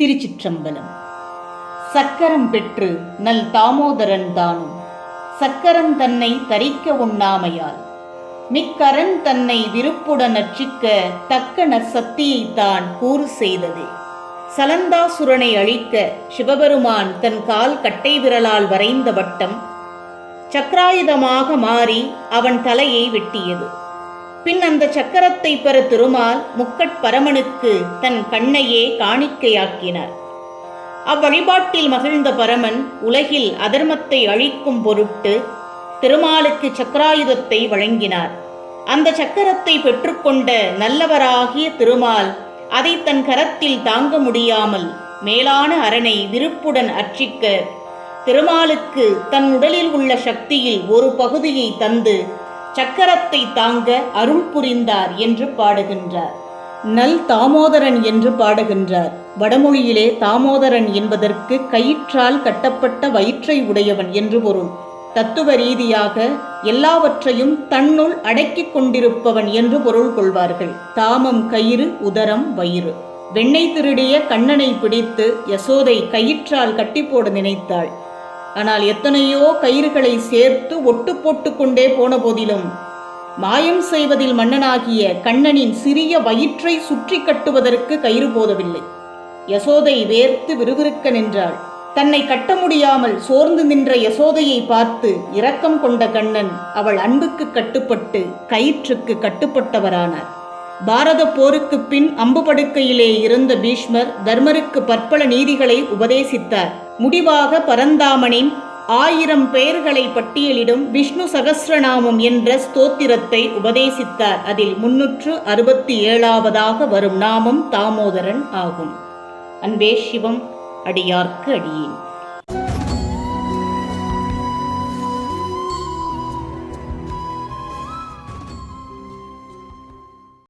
திருச்சிற்றம்பலம். சக்கரம் பெற்று நல் தாமோதரன் தானும் சக்கரம் தன்னை தரிக்க உண்ணாமையால் மிக்கரன் தன்னை விருப்புடன் அச்சிக்க தக்க நற்சக்தியை தான் கூறு செய்தது. சலந்தாசுரனை அழிக்க சிவபெருமான் தன் கால் கட்டை விரலால் வரைந்த வட்டம் சக்கராயுதமாக மாறி அவன் தலையை வெட்டியது. பின் அந்த சக்கரத்தை பெற திருமால் முக்கட் பரமனுக்கு தன் கண்ணையே காணிக்கையாக்கினார். அவ்வழிபாட்டில் மகிழ்ந்த பரமன் உலகில் அதர்மத்தை அழிக்கும் பொருட்டு திருமாலுக்கு சக்கராயுதத்தை வழங்கினார். அந்த சக்கரத்தை பெற்றுக்கொண்ட நல்லவராகிய திருமால் அதை தன் கரத்தில் தாங்க முடியாமல் மேலான அரணை விருப்புடன் அர்ச்சிக்க திருமாலுக்கு தன் உடலில் உள்ள சக்தியில் ஒரு பகுதியை தந்து சக்கரத்தை தாங்க அருள் புரிந்தார் என்று பாடுகின்றார். நல் தாமோதரன் என்று பாடுகின்றார். வடமொழியிலே தாமோதரன் என்பதற்கு கயிற்றால் கட்டப்பட்ட வயிற்றை உடையவன் என்று பொருள். தத்துவ ரீதியாக எல்லாவற்றையும் தன்னுள் அடக்கிக் கொண்டிருப்பவன் என்று பொருள் கொள்வார்கள். தாமம் கயிறு உதரம் வயிறு. வெண்ணெய் திருடிய கண்ணனை பிடித்து யசோதை கயிற்றால் கட்டி போட நினைத்தாள். ஆனால் எத்தனையோ கயிறுகளை சேர்த்து ஒட்டு போட்டுக்கொண்டே போன போதிலும் மாயம் செய்வதில் மன்னனாகிய கண்ணனின் சிறிய வயிற்றை சுற்றி கட்டுவதற்கு கயிறு போதவில்லை. யசோதை வேர்த்து விறுவிறுக்க நின்றாள். தன்னை கட்ட முடியாமல் சோர்ந்து நின்ற யசோதையை பார்த்து இரக்கம் கொண்ட கண்ணன் அவள் அன்புக்கு கட்டுப்பட்டு கயிற்றுக்கு கட்டுப்பட்டவரானார். பாரத போருக்கு பின் அம்புபடுக்கையிலே இருந்த பீஷ்மர் தர்மருக்கு பற்பல நீதிகளை உபதேசித்தார். முடிவாக பரந்தாமனின் ஆயிரம் பெயர்களை பட்டியலிடும் விஷ்ணு சகசிரநாமம் என்ற ஸ்தோத்திரத்தை உபதேசித்தார். அதில் முன்னூற்று அறுபத்தி ஏழாவதாக வரும் நாமம் தாமோதரன் ஆகும். அன்பே சிவம் அடியார்க்கு அடியேன்.